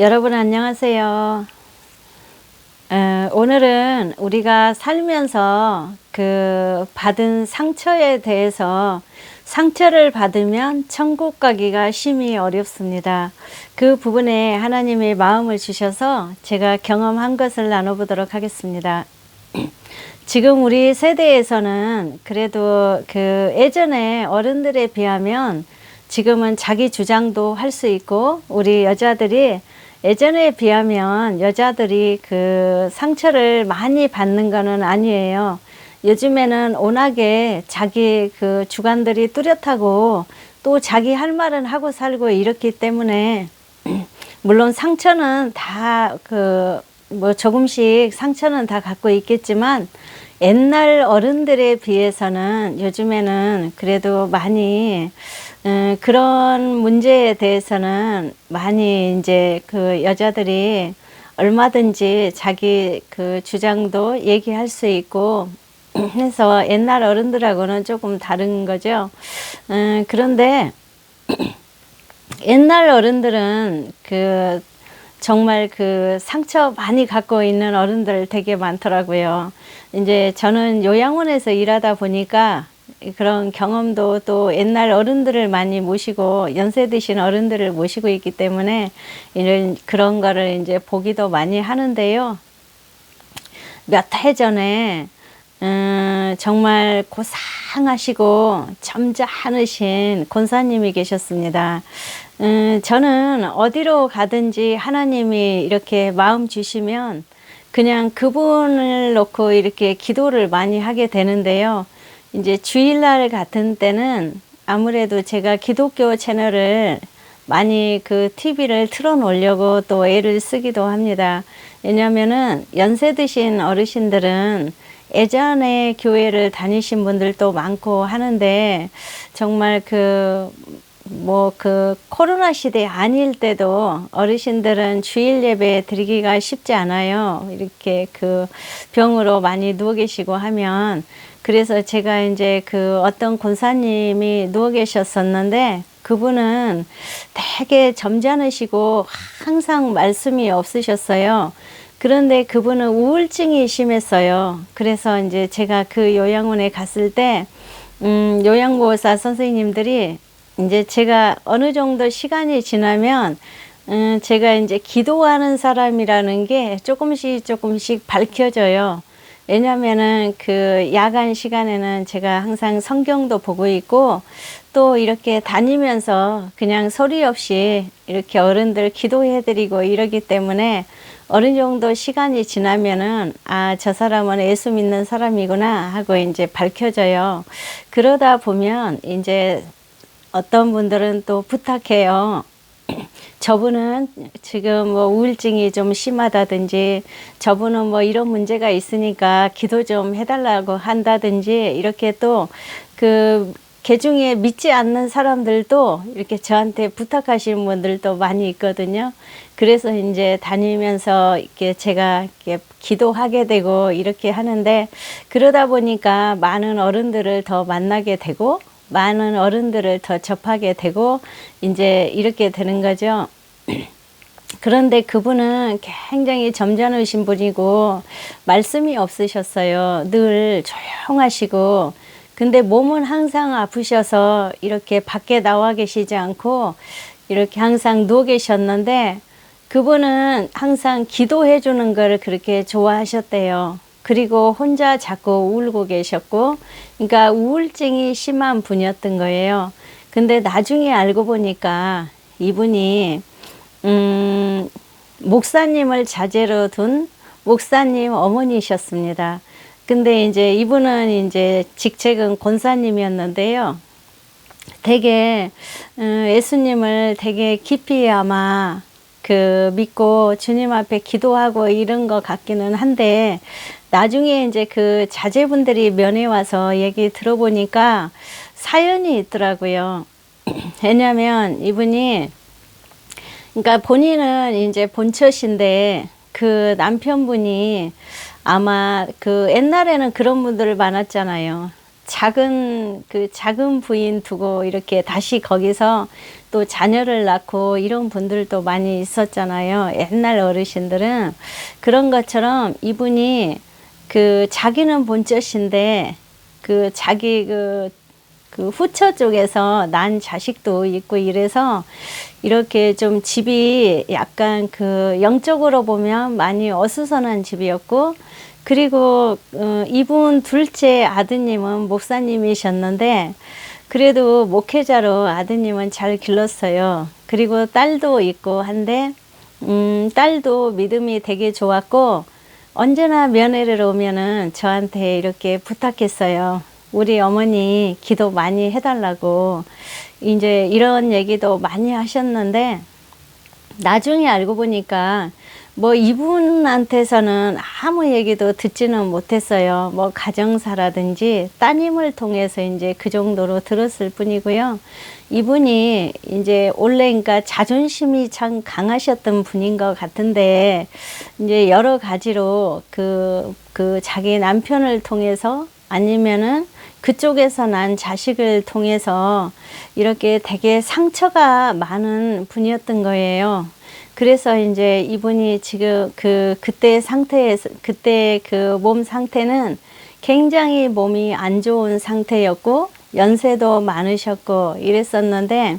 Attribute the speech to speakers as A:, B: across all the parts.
A: 여러분 안녕하세요. 어, 오늘은 우리가 살면서 그 받은 상처에 대해서 상처를 받으면 천국 가기가 심히 어렵습니다. 그 부분에 하나님의 마음을 주셔서 제가 경험한 것을 나눠보도록 하겠습니다. 지금 우리 세대에서는 그래도 그 예전에 어른들에 비하면 지금은 자기 주장도 할 수 있고 우리 여자들이 예전에 비하면 여자들이 그 상처를 많이 받는 거는 아니에요. 요즘에는 워낙에 자기 그 주관들이 뚜렷하고 또 자기 할 말은 하고 살고 이렇기 때문에 물론 상처는 다 그 뭐 조금씩 상처는 다 갖고 있겠지만 옛날 어른들에 비해서는 요즘에는 그래도 많이 음, 그런 문제에 대해서는 많이 이제 그 여자들이 얼마든지 자기 그 주장도 얘기할 수 있고 해서 옛날 어른들하고는 조금 다른 거죠. 음, 그런데 옛날 어른들은 그 정말 그 상처 많이 갖고 있는 어른들 되게 많더라고요. 이제 저는 요양원에서 일하다 보니까 그런 경험도 또 옛날 어른들을 많이 모시고 연세 드신 어른들을 모시고 있기 때문에 이런 그런 거를 이제 보기도 많이 하는데요. 몇 해 전에 음, 정말 고상하시고 점잖으신 권사님이 계셨습니다. 음, 저는 어디로 가든지 하나님이 이렇게 마음 주시면 그냥 그분을 놓고 이렇게 기도를 많이 하게 되는데요. 이제 주일날 같은 때는 아무래도 제가 기독교 채널을 많이 그 TV를 틀어 놓으려고 또 애를 쓰기도 합니다. 왜냐면은 연세 드신 어르신들은 예전에 교회를 다니신 분들도 많고 하는데 정말 그 뭐 그 코로나 시대 아닐 때도 어르신들은 주일 예배 드리기가 쉽지 않아요. 이렇게 그 병으로 많이 누워 계시고 하면 그래서 제가 이제 그 어떤 권사님이 누워 계셨었는데 그분은 되게 점잖으시고 항상 말씀이 없으셨어요. 그런데 그분은 우울증이 심했어요. 그래서 이제 제가 그 요양원에 갔을 때, 음, 요양보호사 선생님들이 이제 제가 어느 정도 시간이 지나면, 음, 제가 이제 기도하는 사람이라는 게 조금씩 조금씩 밝혀져요. 왜냐면은 그 야간 시간에는 제가 항상 성경도 보고 있고 또 이렇게 다니면서 그냥 소리 없이 이렇게 어른들 기도해드리고 이러기 때문에 어느 정도 시간이 지나면은 아, 저 사람은 예수 믿는 사람이구나 하고 이제 밝혀져요. 그러다 보면 이제 어떤 분들은 또 부탁해요. 저분은 지금 뭐 우울증이 좀 심하다든지 저분은 뭐 이런 문제가 있으니까 기도 좀 해달라고 한다든지 이렇게 또그 개중에 믿지 않는 사람들도 이렇게 저한테 부탁하시는 분들도 많이 있거든요. 그래서 이제 다니면서 이렇게 제가 이렇게 기도하게 되고 이렇게 하는데 그러다 보니까 많은 어른들을 더 만나게 되고 많은 어른들을 더 접하게 되고 이제 이렇게 되는 거죠. 그런데 그분은 굉장히 점잖으신 분이고 말씀이 없으셨어요. 늘 조용하시고 근데 몸은 항상 아프셔서 이렇게 밖에 나와 계시지 않고 이렇게 항상 누워 계셨는데 그분은 항상 기도해 주는 걸 그렇게 좋아하셨대요. 그리고 혼자 자꾸 울고 계셨고, 그러니까 우울증이 심한 분이었던 거예요. 근데 나중에 알고 보니까 이분이, 음, 목사님을 자제로 둔 목사님 어머니셨습니다. 근데 이제 이분은 이제 직책은 권사님이었는데요. 되게, 음, 예수님을 되게 깊이 아마 그 믿고 주님 앞에 기도하고 이런 것 같기는 한데 나중에 이제 그 자제분들이 면회 와서 얘기 들어보니까 사연이 있더라고요. 왜냐면 이분이 그러니까 본인은 이제 본처신데 그 남편분이 아마 그 옛날에는 그런 분들 많았잖아요. 작은 그 작은 부인 두고 이렇게 다시 거기서 또 자녀를 낳고 이런 분들도 많이 있었잖아요. 옛날 어르신들은 그런 것처럼 이분이 그 자기는 본젓인데 그 자기 그, 그 후처 쪽에서 난 자식도 있고 이래서 이렇게 좀 집이 약간 그 영적으로 보면 많이 어수선한 집이었고 그리고 어, 이분 둘째 아드님은 목사님이셨는데 그래도 목회자로 아드님은 잘 길렀어요. 그리고 딸도 있고 한데 음, 딸도 믿음이 되게 좋았고 언제나 며느리를 오면은 저한테 이렇게 부탁했어요. 우리 어머니 기도 많이 해달라고 이제 이런 얘기도 많이 하셨는데 나중에 알고 보니까 뭐 이분한테서는 아무 얘기도 듣지는 못했어요. 뭐 가정사라든지 따님을 통해서 이제 그 정도로 들었을 뿐이고요. 이분이 이제 원래 그러니까 자존심이 참 강하셨던 분인 것 같은데 이제 여러 가지로 그, 그 자기 남편을 통해서 아니면은 그쪽에서 난 자식을 통해서 이렇게 되게 상처가 많은 분이었던 거예요. 그래서 이제 이분이 지금 그 그때 상태에서 그때 그 몸 상태는 굉장히 몸이 안 좋은 상태였고 연세도 많으셨고 이랬었는데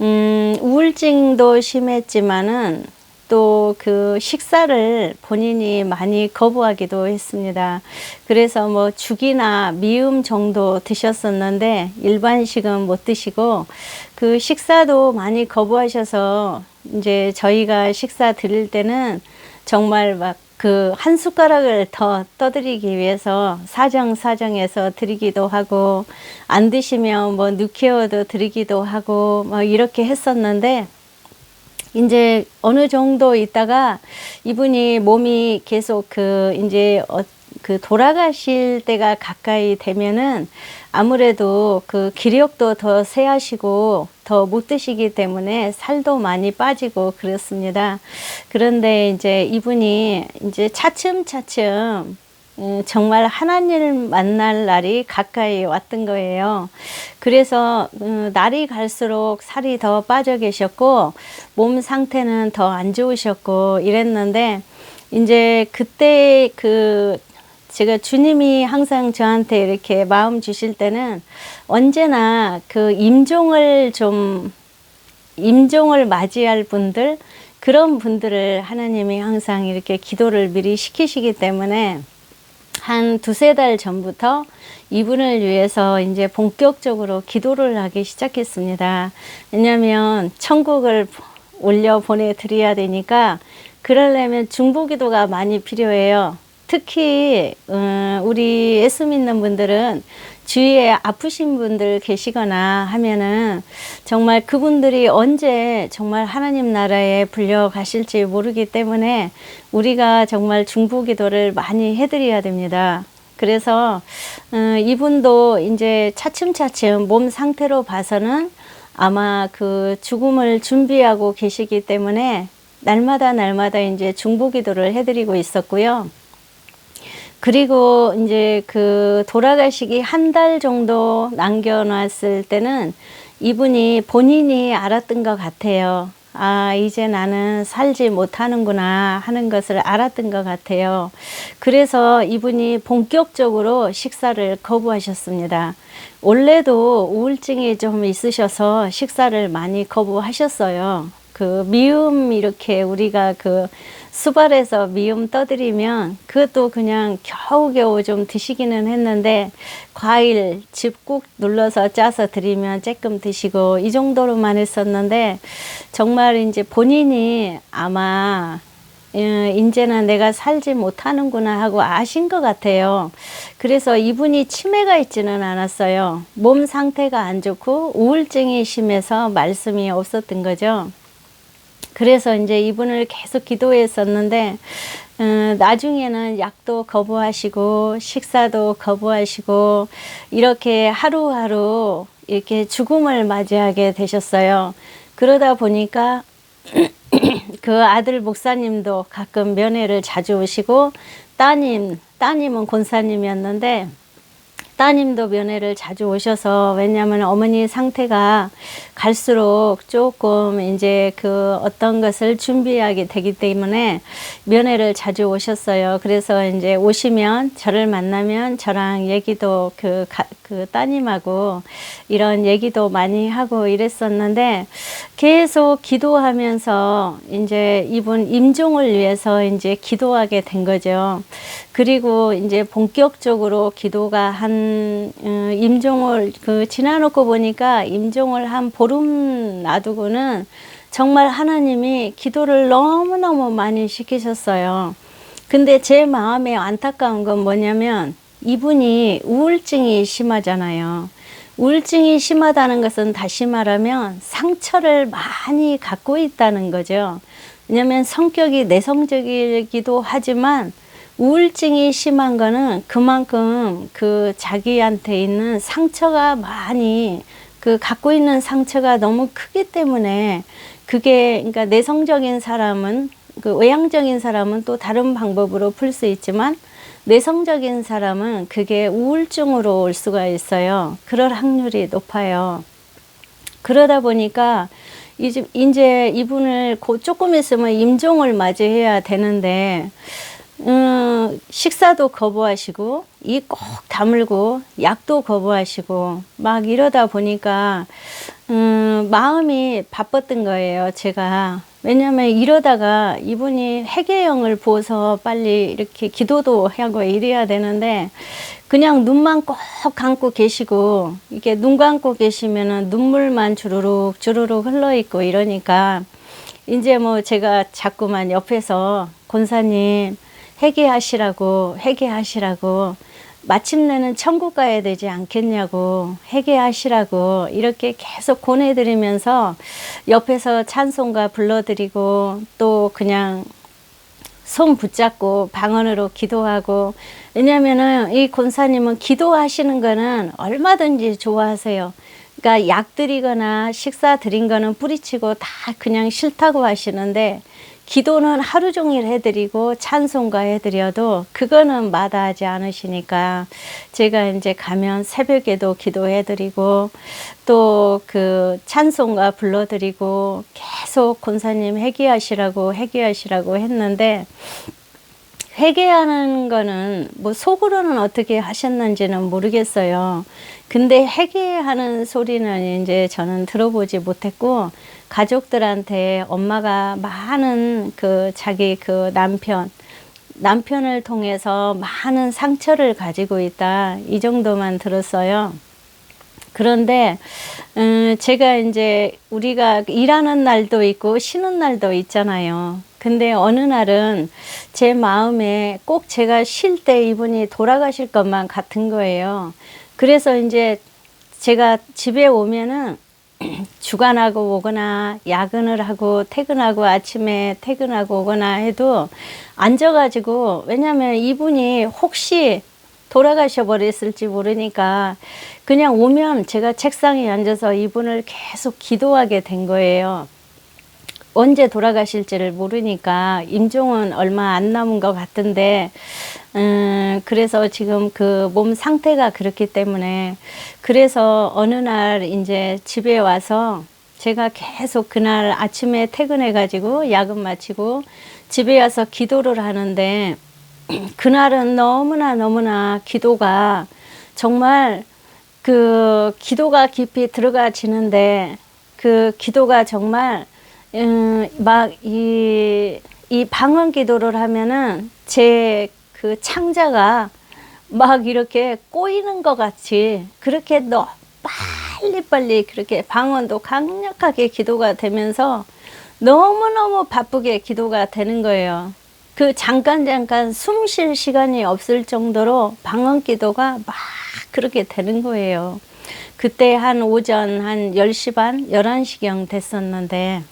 A: 음 우울증도 심했지만은 또 그 식사를 본인이 많이 거부하기도 했습니다. 그래서 뭐 죽이나 미음 정도 드셨었는데 일반식은 못 드시고 그 식사도 많이 거부하셔서 이제 저희가 식사 드릴 때는 정말 막 그 한 숟가락을 더 떠드리기 위해서 사정 사정해서 드리기도 하고 안 드시면 뭐 누케어도 드리기도 하고 뭐 이렇게 했었는데 이제 어느 정도 있다가 이분이 몸이 계속 그 이제 어, 그 돌아가실 때가 가까이 되면은 아무래도 그 기력도 더 세하시고 더 못 드시기 때문에 살도 많이 빠지고 그렇습니다. 그런데 이제 이분이 이제 차츰차츰 음, 정말 하나님을 만날 날이 가까이 왔던 거예요. 그래서 음, 날이 갈수록 살이 더 빠져 계셨고 몸 상태는 더 안 좋으셨고 이랬는데 이제 그때 그 제가 주님이 항상 저한테 이렇게 마음 주실 때는 언제나 그 임종을 좀 임종을 맞이할 분들 그런 분들을 하나님이 항상 이렇게 기도를 미리 시키시기 때문에 한 두세 달 전부터 이분을 위해서 이제 본격적으로 기도를 하기 시작했습니다. 왜냐하면 천국을 올려 보내드려야 되니까 그러려면 중보 기도가 많이 필요해요. 특히 어, 우리 예수 믿는 분들은 주위에 아프신 분들 계시거나 하면은 정말 그분들이 언제 정말 하나님 나라에 불려 가실지 모르기 때문에 우리가 정말 중보 기도를 많이 해드려야 됩니다. 그래서 어, 이분도 이제 차츰차츰 몸 상태로 봐서는 아마 그 죽음을 준비하고 계시기 때문에 날마다 날마다 이제 중보 기도를 해드리고 있었고요. 그리고 이제 그 돌아가시기 한 달 정도 남겨놨을 때는 이분이 본인이 알았던 것 같아요. 아, 이제 나는 살지 못하는구나 하는 것을 알았던 것 같아요. 그래서 이분이 본격적으로 식사를 거부하셨습니다. 원래도 우울증이 좀 있으셔서 식사를 많이 거부하셨어요. 그 미음 이렇게 우리가 그 수발에서 미음 떠드리면 그것도 그냥 겨우겨우 좀 드시기는 했는데 과일 집국 눌러서 짜서 드리면 조금 드시고 이 정도로만 했었는데 정말 이제 본인이 아마 예, 이제는 내가 살지 못하는구나 하고 아신 것 같아요. 그래서 이분이 치매가 있지는 않았어요. 몸 상태가 안 좋고 우울증이 심해서 말씀이 없었던 거죠. 그래서 이제 이분을 계속 기도했었는데 음, 나중에는 약도 거부하시고 식사도 거부하시고 이렇게 하루하루 이렇게 죽음을 맞이하게 되셨어요. 그러다 보니까 그 아들 목사님도 가끔 면회를 자주 오시고 따님 따님은 권사님이었는데 따님도 면회를 자주 오셔서 왜냐하면 어머니 상태가 갈수록 조금 이제 그 어떤 것을 준비하게 되기 때문에 면회를 자주 오셨어요. 그래서 이제 오시면 저를 만나면 저랑 얘기도 그, 가, 그 따님하고 이런 얘기도 많이 하고 이랬었는데 계속 기도하면서 이제 이분 임종을 위해서 이제 기도하게 된 거죠. 그리고 이제 본격적으로 기도가 한 어, 임종을 그 지나놓고 보니까 임종을 한 보름 놔두고는 정말 하나님이 기도를 너무너무 많이 시키셨어요. 근데 제 마음에 안타까운 건 뭐냐면 이분이 우울증이 심하잖아요. 우울증이 심하다는 것은 다시 말하면 상처를 많이 갖고 있다는 거죠. 왜냐하면 성격이 내성적이기도 하지만 우울증이 심한 거는 그만큼 그 자기한테 있는 상처가 많이 그 갖고 있는 상처가 너무 크기 때문에 그게 그러니까 내성적인 사람은 그 외향적인 사람은 또 다른 방법으로 풀 수 있지만 내성적인 사람은 그게 우울증으로 올 수가 있어요. 그럴 확률이 높아요. 그러다 보니까 이제 이분을 곧 조금 있으면 임종을 맞이해야 되는데 음, 식사도 거부하시고 이 꼭 다물고 약도 거부하시고 막 이러다 보니까 음, 마음이 바빴던 거예요. 제가 왜냐하면 이러다가 이분이 회개형을 보서 빨리 이렇게 기도도 하고 이래야 되는데 그냥 눈만 꼭 감고 계시고 이게 눈 감고 계시면은 눈물만 주르륵 주르륵 흘러 있고 이러니까 이제 뭐 제가 자꾸만 옆에서 권사님 회개하시라고 회개하시라고 마침내는 천국 가야 되지 않겠냐고 회개하시라고 이렇게 계속 권해드리면서 옆에서 찬송가 불러드리고 또 그냥 손 붙잡고 방언으로 기도하고 왜냐면은 이 권사님은 기도하시는 거는 얼마든지 좋아하세요. 그러니까 약 드리거나 식사 드린 거는 뿌리치고 다 그냥 싫다고 하시는데 기도는 하루 종일 해드리고 찬송가 해드려도 그거는 마다하지 않으시니까 제가 이제 가면 새벽에도 기도해드리고 또 그 찬송가 불러드리고 계속 권사님 회개하시라고 회개하시라고 했는데 회개하는 거는 뭐 속으로는 어떻게 하셨는지는 모르겠어요. 근데 회개하는 소리는 이제 저는 들어보지 못했고 가족들한테 엄마가 많은 그 자기 그 남편 남편을 통해서 많은 상처를 가지고 있다 이 정도만 들었어요. 그런데 음, 제가 이제 우리가 일하는 날도 있고 쉬는 날도 있잖아요. 근데 어느 날은 제 마음에 꼭 제가 쉴 때 이분이 돌아가실 것만 같은 거예요. 그래서 이제 제가 집에 오면은 주간하고 오거나 야근을 하고 퇴근하고 아침에 퇴근하고 오거나 해도 앉아가지고 왜냐면 이분이 혹시 돌아가셔 버렸을지 모르니까 그냥 오면 제가 책상에 앉아서 이분을 계속 기도하게 된 거예요. 언제 돌아가실지를 모르니까 임종은 얼마 안 남은 것 같은데 음, 그래서 지금 그 몸 상태가 그렇기 때문에 그래서 어느 날 이제 집에 와서 제가 계속 그날 아침에 퇴근해 가지고 야근 마치고 집에 와서 기도를 하는데 그날은 너무나 너무나 기도가 정말 그 기도가 깊이 들어가지는데 그 기도가 정말 음, 막이 이 방언 기도를 하면은 제 그 창자가 막 이렇게 꼬이는 것 같이 그렇게 너 빨리빨리 그렇게 방언도 강력하게 기도가 되면서 너무너무 바쁘게 기도가 되는 거예요. 그 잠깐 잠깐 숨 쉴 시간이 없을 정도로 방언 기도가 막 그렇게 되는 거예요. 그때 한 오전 한 10시 반, 11시경 됐었는데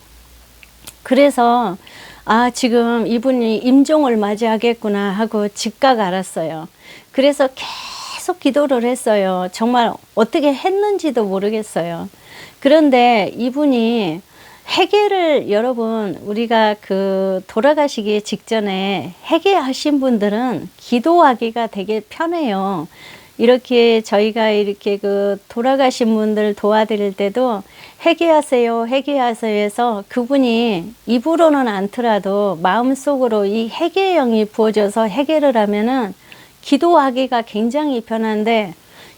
A: 그래서 아, 지금 이분이 임종을 맞이하겠구나 하고 즉각 알았어요. 그래서 계속 기도를 했어요. 정말 어떻게 했는지도 모르겠어요. 그런데 이분이 회개를 여러분 우리가 그 돌아가시기 직전에 회개하신 분들은 기도하기가 되게 편해요. 이렇게 저희가 이렇게 그 돌아가신 분들 도와드릴 때도 회개하세요, 회개하세요 해서 그분이 입으로는 않더라도 마음속으로 이 회개의 영이 부어져서 회개를 하면은 기도하기가 굉장히 편한데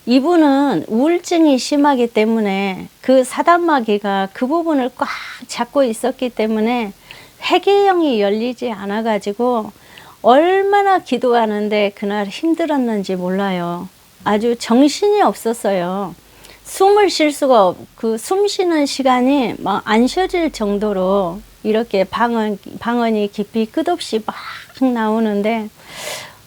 A: 이분은 우울증이 심하기 때문에 그 사단마귀가 그 부분을 꽉 잡고 있었기 때문에 회개형이 열리지 않아 가지고 얼마나 기도하는데 그날 힘들었는지 몰라요. 아주 정신이 없었어요. 숨을 쉴 수가 없, 그숨 쉬는 시간이 막 안 쉬어질 정도로 이렇게 방언, 방언이 깊이 끝없이 막 나오는데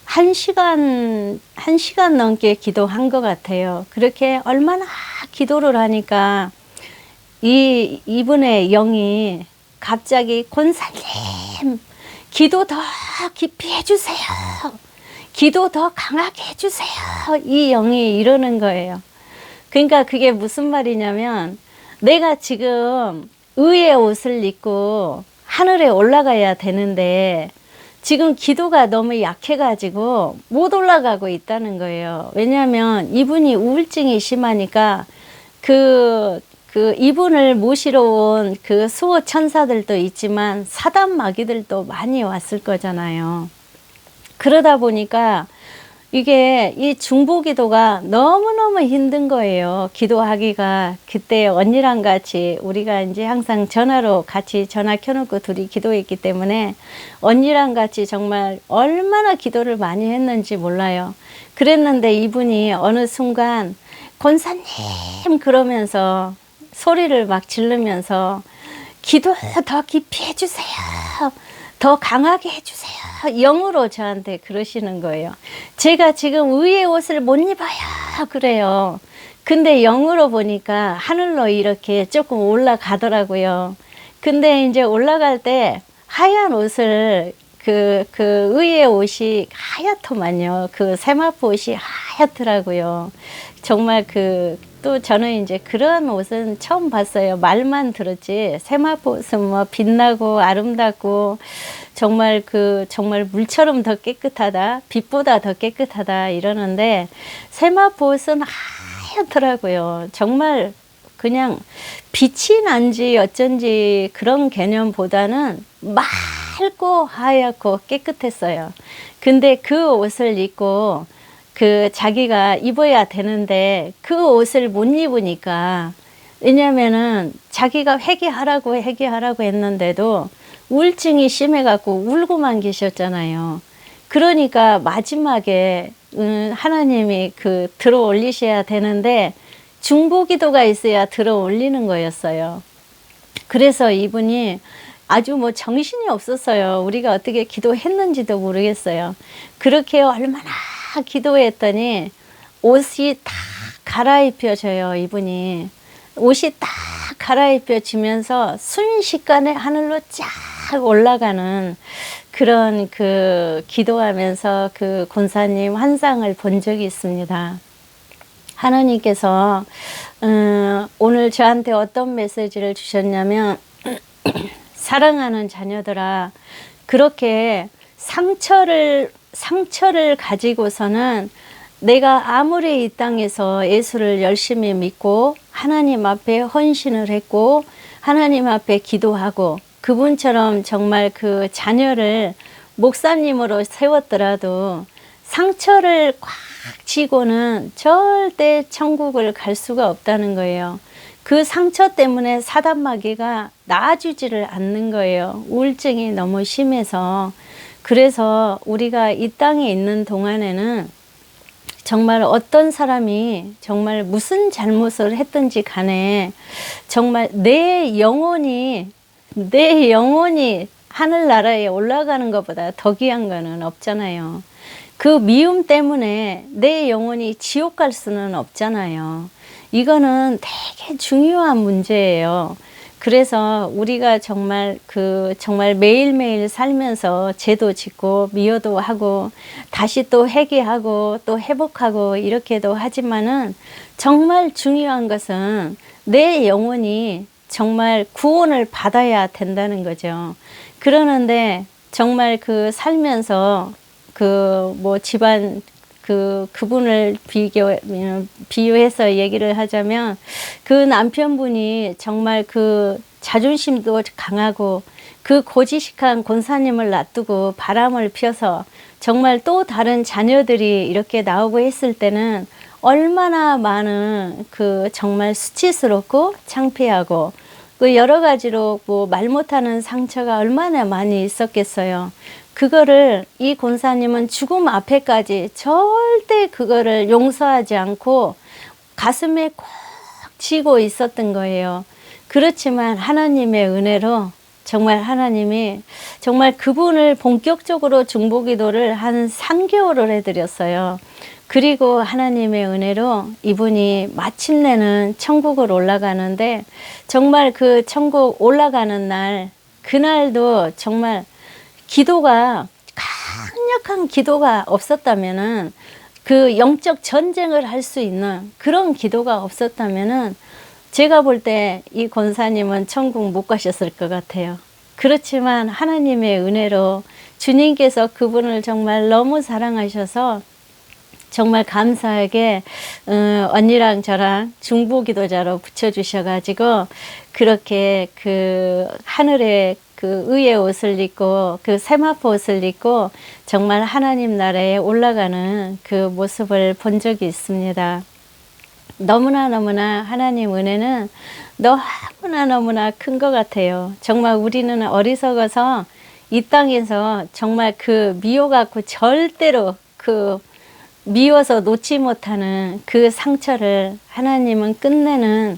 A: 한 시간, 한 시간 넘게 기도한 것 같아요. 그렇게 얼마나 기도를 하니까 이, 이분의 영이 갑자기 권사님, 기도 더 깊이 해주세요. 기도 더 강하게 해주세요. 이 영이 이러는 거예요. 그러니까 그게 무슨 말이냐면 내가 지금 의의 옷을 입고 하늘에 올라가야 되는데 지금 기도가 너무 약해가지고 못 올라가고 있다는 거예요. 왜냐하면 이분이 우울증이 심하니까 그, 그 이분을 모시러 온 그 수호 천사들도 있지만 사단 마귀들도 많이 왔을 거잖아요. 그러다 보니까 이게 이 중보 기도가 너무너무 힘든 거예요. 기도하기가 그때 언니랑 같이 우리가 이제 항상 전화로 같이 전화 켜놓고 둘이 기도했기 때문에 언니랑 같이 정말 얼마나 기도를 많이 했는지 몰라요. 그랬는데 이분이 어느 순간 권사님 그러면서 소리를 막 지르면서 기도 더 깊이 해주세요. 더 강하게 해주세요. 영으로 저한테 그러시는 거예요. 제가 지금 의의 옷을 못 입어요. 그래요. 근데 영으로 보니까 하늘로 이렇게 조금 올라가더라고요. 근데 이제 올라갈 때 하얀 옷을 그, 그 의의 옷이 하얗더만요. 그 세마포 옷이 하얗더라고요. 정말 그, 또 저는 이제 그런 옷은 처음 봤어요. 말만 들었지. 세마포 옷은 뭐 빛나고 아름답고 정말 그, 정말 물처럼 더 깨끗하다. 빛보다 더 깨끗하다. 이러는데 세마포 옷은 하얗더라고요. 정말 그냥 빛이 난지 어쩐지 그런 개념보다는 맑고 하얗고 깨끗했어요. 근데 그 옷을 입고 그 자기가 입어야 되는데 그 옷을 못 입으니까 왜냐면은 자기가 회개하라고 회개하라고 했는데도 우울증이 심해갖고 울고만 계셨잖아요. 그러니까 마지막에 음, 하나님이 그 들어 올리셔야 되는데 중보기도가 있어야 들어 올리는 거였어요. 그래서 이분이 아주 뭐 정신이 없었어요. 우리가 어떻게 기도했는지도 모르겠어요. 그렇게 얼마나 기도했더니 옷이 다 갈아입혀져요, 이분이. 옷이 딱 갈아입혀지면서 순식간에 하늘로 쫙 올라가는 그런 그 기도하면서 그 권사님 환상을 본 적이 있습니다. 하나님께서 음, 오늘 저한테 어떤 메시지를 주셨냐면 사랑하는 자녀들아 그렇게 상처를 상처를 가지고서는 내가 아무리 이 땅에서 예수를 열심히 믿고 하나님 앞에 헌신을 했고 하나님 앞에 기도하고 그분처럼 정말 그 자녀를 목사님으로 세웠더라도 상처를 꽉 쥐고는 절대 천국을 갈 수가 없다는 거예요. 그 상처 때문에 사단마귀가 나아주지를 않는 거예요. 우울증이 너무 심해서. 그래서 우리가 이 땅에 있는 동안에는 정말 어떤 사람이 정말 무슨 잘못을 했든지 간에 정말 내 영혼이 내 영혼이 하늘나라에 올라가는 것보다 더 귀한 거는 없잖아요. 그 미움 때문에 내 영혼이 지옥 갈 수는 없잖아요. 이거는 되게 중요한 문제예요. 그래서 우리가 정말 그 정말 매일매일 살면서 죄도 짓고 미워도 하고 다시 또 회개하고 또 회복하고 이렇게도 하지만은 정말 중요한 것은 내 영혼이 정말 구원을 받아야 된다는 거죠. 그러는데 정말 그 살면서 그 뭐 집안 그 그분을 비교 음, 비유해서 얘기를 하자면 그 남편분이 정말 그 자존심도 강하고 그 고지식한 권사님을 놔두고 바람을 피워서 정말 또 다른 자녀들이 이렇게 나오고 했을 때는 얼마나 많은 그 정말 수치스럽고 창피하고 그 여러 가지로 뭐 말 못하는 상처가 얼마나 많이 있었겠어요. 그거를 이 권사님은 죽음 앞에까지 절대 그거를 용서하지 않고 가슴에 꼭 쥐고 있었던 거예요. 그렇지만 하나님의 은혜로 정말 하나님이 정말 그분을 본격적으로 중보기도를 한 3개월을 해드렸어요. 그리고 하나님의 은혜로 이분이 마침내는 천국을 올라가는데 정말 그 천국 올라가는 날 그날도 정말 기도가 강력한 기도가 없었다면은 그 영적 전쟁을 할 수 있는 그런 기도가 없었다면은 제가 볼 때 이 권사님은 천국 못 가셨을 것 같아요. 그렇지만 하나님의 은혜로 주님께서 그분을 정말 너무 사랑하셔서 정말 감사하게 어, 언니랑 저랑 중보 기도자로 붙여주셔가지고 그렇게 그 하늘에 그 의의 옷을 입고 그 세마포 옷을 입고 정말 하나님 나라에 올라가는 그 모습을 본 적이 있습니다. 너무나 너무나 하나님 은혜는 너무나 너무나 큰 것 같아요. 정말 우리는 어리석어서 이 땅에서 정말 그 미워 갖고 절대로 그 미워서 놓지 못하는 그 상처를 하나님은 끝내는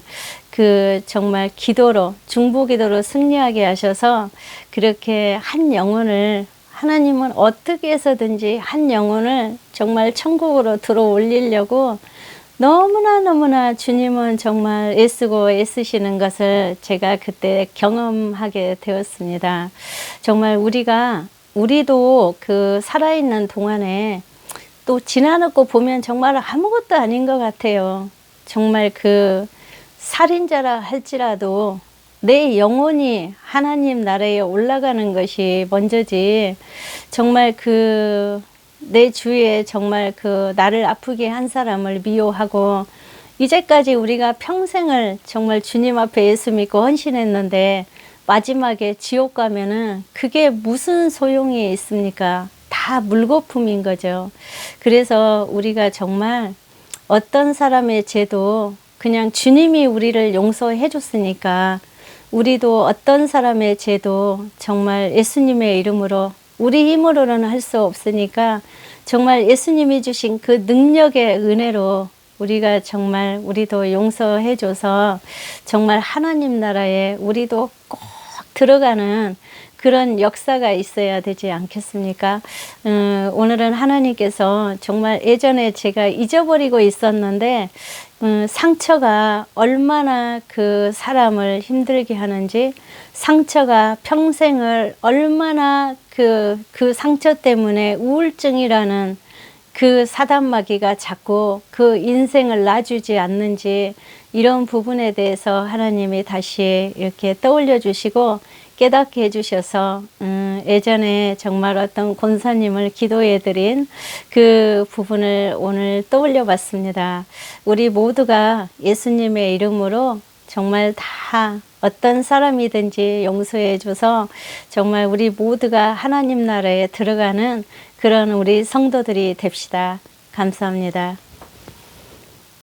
A: 그 정말 기도로 중보 기도로 승리하게 하셔서 그렇게 한 영혼을 하나님은 어떻게 해서든지 한 영혼을 정말 천국으로 들어 올리려고 너무나 너무나 주님은 정말 애쓰고 애쓰시는 것을 제가 그때 경험하게 되었습니다. 정말 우리가 우리도 그 살아있는 동안에 또 지나놓고 보면 정말 아무것도 아닌 것 같아요. 정말 그 살인자라 할지라도 내 영혼이 하나님 나라에 올라가는 것이 먼저지 정말 그 내 주위에 정말 그 나를 아프게 한 사람을 미워하고 이제까지 우리가 평생을 정말 주님 앞에 예수 믿고 헌신했는데 마지막에 지옥 가면은 그게 무슨 소용이 있습니까? 다 물거품인 거죠. 그래서 우리가 정말 어떤 사람의 죄도 그냥 주님이 우리를 용서해 줬으니까 우리도 어떤 사람의 죄도 정말 예수님의 이름으로 우리 힘으로는 할 수 없으니까 정말 예수님이 주신 그 능력의 은혜로 우리가 정말 우리도 용서해 줘서 정말 하나님 나라에 우리도 꼭 들어가는 그런 역사가 있어야 되지 않겠습니까? 음, 오늘은 하나님께서 정말 예전에 제가 잊어버리고 있었는데 음, 상처가 얼마나 그 사람을 힘들게 하는지 상처가 평생을 얼마나 그, 그 상처 때문에 우울증이라는 그 사단마귀가 자꾸 그 인생을 놔주지 않는지 이런 부분에 대해서 하나님이 다시 이렇게 떠올려 주시고 깨닫게 해주셔서 음, 예전에 정말 어떤 권사님을 기도해 드린 그 부분을 오늘 떠올려 봤습니다. 우리 모두가 예수님의 이름으로 정말 다 어떤 사람이든지 용서해 줘서 정말 우리 모두가 하나님 나라에 들어가는 그런 우리 성도들이 됩시다. 감사합니다.